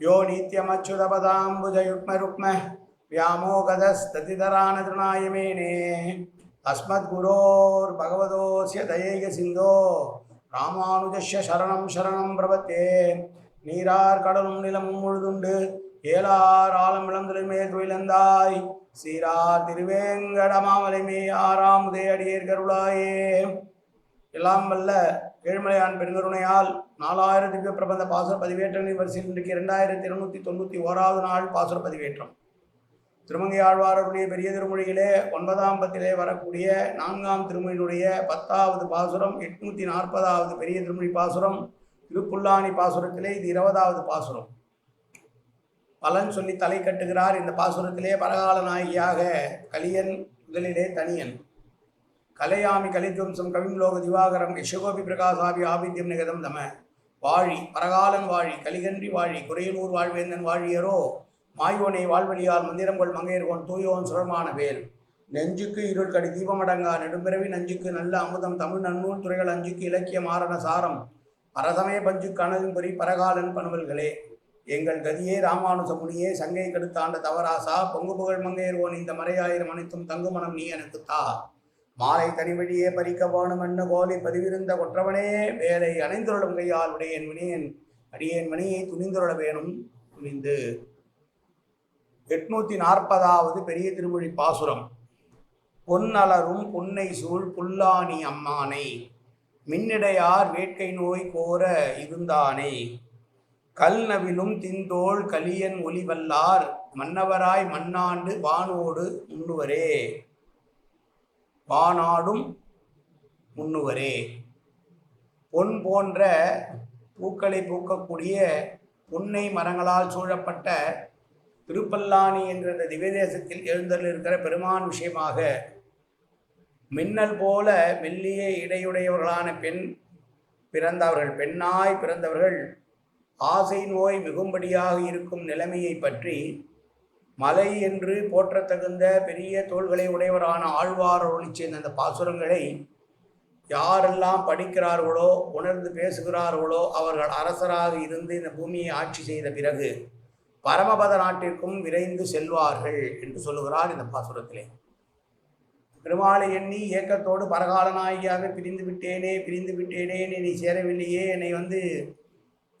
யோ நித்தியமச்சுதபதாம்புஜயுக்மருக்ம வியாமோகதஸ்ததிதரானதனாயமேனே தஸ்மத்குரோர் பகவதோசிய தயேக சிந்தோ ராமானுஜஸ்ய சரணம் சரணம் பிரபத்தே நீரார் கடலும் நிலமும் முழுதுண்டு ஏலார் ஆலம் இழந்துரை மேல் துயிலந்தாய் சீரார் திருவேங்கடமாமலை மே ஆறாம் உதய அடியேர் கருளாயே எல்லாம் வல்ல ஏழ்மலையான் பெருங்கருணையால் நாலாயிரத்துக்கு பிரபந்த பாசுர பதிவேற்றங்களின் வரிசையில் இன்றைக்கு இரண்டாயிரத்தி இருநூற்றி தொண்ணூற்றி ஓராவது நாள் பாசுர பதிவேற்றம் திருமங்கை ஆழ்வாரருடைய பெரிய திருமொழியிலே ஒன்பதாம் பத்திலே வரக்கூடிய நான்காம் திருமொழியினுடைய பத்தாவது பாசுரம் எட்நூத்தி நாற்பதாவது பெரிய திருமொழி பாசுரம் திருப்புல்லாணி பாசுரத்திலே இது இருபதாவது பாசுரம். பலன் சொல்லி தலை கட்டுகிறார் இந்த பாசுரத்திலே பரகால நாயகியாக கலியன் முதலிலே தனியன். கலையாமி கலித்வம்சம் கவிம்லோக திவாகரம் யசகோபி பிரகாசாபி ஆபித்யம் நிகதம் தம. வாழி பரகாலன் வாழி கலிகன்றி வாழி குறையலூர் வாழ்வேந்தன் வாழியரோ மாயோனை வாழ்வழியால் மந்திரங்கொள் மங்கையர்கோன் தூயோன் சுரமான வேல். நெஞ்சுக்கு இருள் கடி தீபமடங்கா நெடும்பிறவி நஞ்சுக்கு நல்ல அமுதம் தமிழ் நன்னூல் துறைகள் அஞ்சுக்கு இலக்கிய மாரண சாரம். அரசமய பஞ்சு கனதும்புரி பரகாலன் பனுவல்களே எங்கள் கதியே ராமானுசமுனியே சங்கை கெடுத்தாண்ட தவராசா பொங்கு புகழ் மங்கையர்வோன் இந்த மறையாயிரம் அனைத்தும் தங்குமணம் நீ எனக்கு தா மாலை தனிவழியே பறிக்க போனும் என்ன கோலி பதிவிருந்த கொற்றவனே வேலை அணைந்துருளும் கையால் உடையேன் வினேன் அடியேன் மணியை துணிந்துருள வேணும் துணிந்து. எட்நூத்தி நாற்பதாவது பெரிய திருமொழி பாசுரம். பொன்னலரும் புன்னை சூழ் புல்லானி அம்மானை மின்னிடையார் வேட்கை நோய் கோர இருந்தானே. கல் நவிலும் திந்தோள் கலியன் ஒளிவல்லார் மன்னவராய் மண்ணாண்டு வானோடு முன்னுவரே வானாடும் முன்னுவரே பொன் போன்ற பூக்களை பூக்கக்கூடிய புன்னை மரங்களால் சூழப்பட்ட திருப்பல்லானி என்ற இந்த திவ்யதேசத்தில் எழுந்தருள் இருக்கிற பெருமான் விஷயமாக மின்னல் போல மெல்லிய இடையுடையவர்களான பெண் பிறந்தவர்கள் பெண்ணாய் பிறந்தவர்கள் ஆசை நோய் மிகும்படியாக இருக்கும் நிலைமையை பற்றி மலை என்று போற்றத்தகுந்த பெரிய தோள்களை உடையவரான ஆழ்வார் அருளி சேர்ந்த அந்த பாசுரங்களை யாரெல்லாம் படிக்கிறார்களோ உணர்ந்து பேசுகிறார்களோ அவர்கள் அரசராக இருந்து இந்த பூமியை ஆட்சி செய்த பிறகு பரமபத நாட்டிற்கும் விரைந்து செல்வார்கள் என்று சொல்லுகிறார் இந்த பாசுரத்திலே. பெருமாளை எண்ணி ஏக்கத்தோடு பரகாலநாயகியாக பிரிந்து விட்டேனே பிரிந்து விட்டேனே நீ சேரவில்லையே என்னை வந்து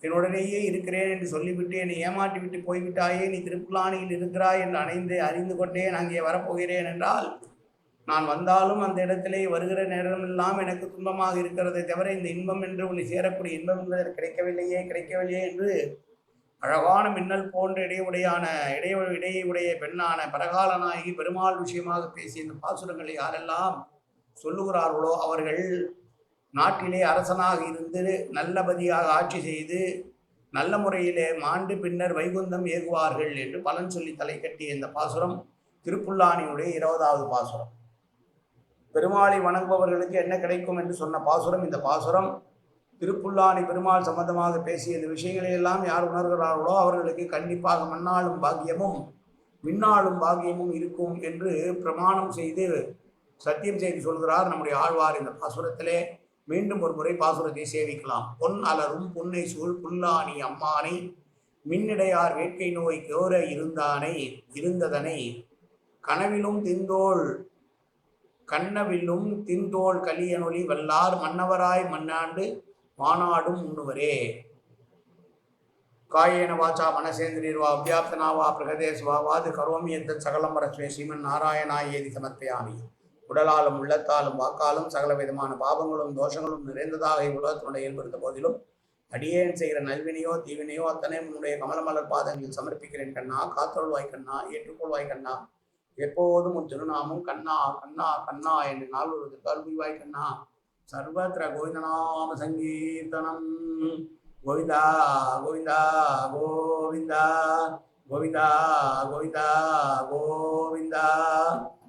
என்னுடனேயே இருக்கிறேன் என்று சொல்லிவிட்டு என்னை ஏமாற்றி விட்டு போய்விட்டாயே நீ திருப்புலானியில் இருக்கிறாய் என்று அணைந்து அறிந்து கொண்டேன் அங்கே வரப்போகிறேன் என்றால் நான் வந்தாலும் அந்த இடத்திலே வருகிற நேரமெல்லாம் எனக்கு துன்பமாக இருக்கிறதை தவிர இந்த இன்பம் என்று உன்னை சேரக்கூடிய இன்பம் என்பதற்கு கிடைக்கவில்லையே கிடைக்கவில்லையே என்று அழகான மின்னல் போன்ற இடையுடையான இடைய இடையுடைய பெண்ணான பரகாலனாகி பெருமாள் விஷயமாக பேசிய இந்த பாசுரங்களை யாரெல்லாம் சொல்லுகிறார்களோ அவர்கள் நாட்டிலே அரசனாக இருந்து நல்லபதியாக ஆட்சி செய்து நல்ல முறையிலே மாண்டு பின்னர் வைகுந்தம் ஏகுவார்கள் என்று பலன் சொல்லி தலை கட்டிய இந்த பாசுரம் திருப்புல்லானியுடைய இருபதாவது பாசுரம். பெருமாளை வணங்குபவர்களுக்கு என்ன கிடைக்கும் என்று சொன்ன பாசுரம் இந்த பாசுரம். திருப்புல்லானி பெருமாள் சம்பந்தமாக பேசிய இந்த விஷயங்களை எல்லாம் யார் உணர்கிறார்களோ அவர்களுக்கு கண்டிப்பாக மண்ணாளும் பாக்கியமும் மின்னாளும் பாக்கியமும் இருக்கும் என்று பிரமாணம் செய்து சத்தியம் செய்து சொல்கிறார் நம்முடைய ஆழ்வார் இந்த பாசுரத்திலே. மீண்டும் ஒரு முறை பாசுரத்தை சேவிக்கலாம். பொன் அலரும் புன்னை சூழ் புல்லாணி அம்மானை மின்னிடையார் வேட்கை நோய் கோர இருந்தானை இருந்ததனை கனவிலும் திந்தோள் கண்ணவிலும் திந்தோள் கலியனொலி வல்லார் மன்னவராய் மன்னாண்டு மாநாடும் உண்ணுவரே. காயேன வாச்சா மனசேந்திரியர்வா அபியாப்தனாவா பிரகதேஸ்வா வாது கரோமி எந்த சகலம் வரஸ்வே ஸ்ரீமன் நாராயணாயேதி சமர்ப்பயாமி. உடலாலும் உள்ளத்தாலும் வாக்காலும் சகல விதமான பாவங்களும் தோஷங்களும் நிறைந்ததாக இவ்வுலகத்தினுடைய ஏற்படுத்த போதிலும் அடியேன் செய்கிற நல்வினையோ தீவினையோ அத்தனை உன்னுடைய கமலமலர் பாதங்களில் சமர்ப்பிக்கிறேன் கண்ணா காத்தொழுவாய் கண்ணா ஏற்றுக்கொள்வாய் கண்ணா எப்போதும் உன் திருநாமும் கண்ணா கண்ணா கண்ணா என்று நாள் ஒரு கல்விவாய் கண்ணா. சர்வத்திர கோவிந்தநாம சங்கீர்த்தனம். கோவிந்தா கோவிந்தா கோவிந்தா கோவிந்தா கோவிந்தா கோவிந்தா.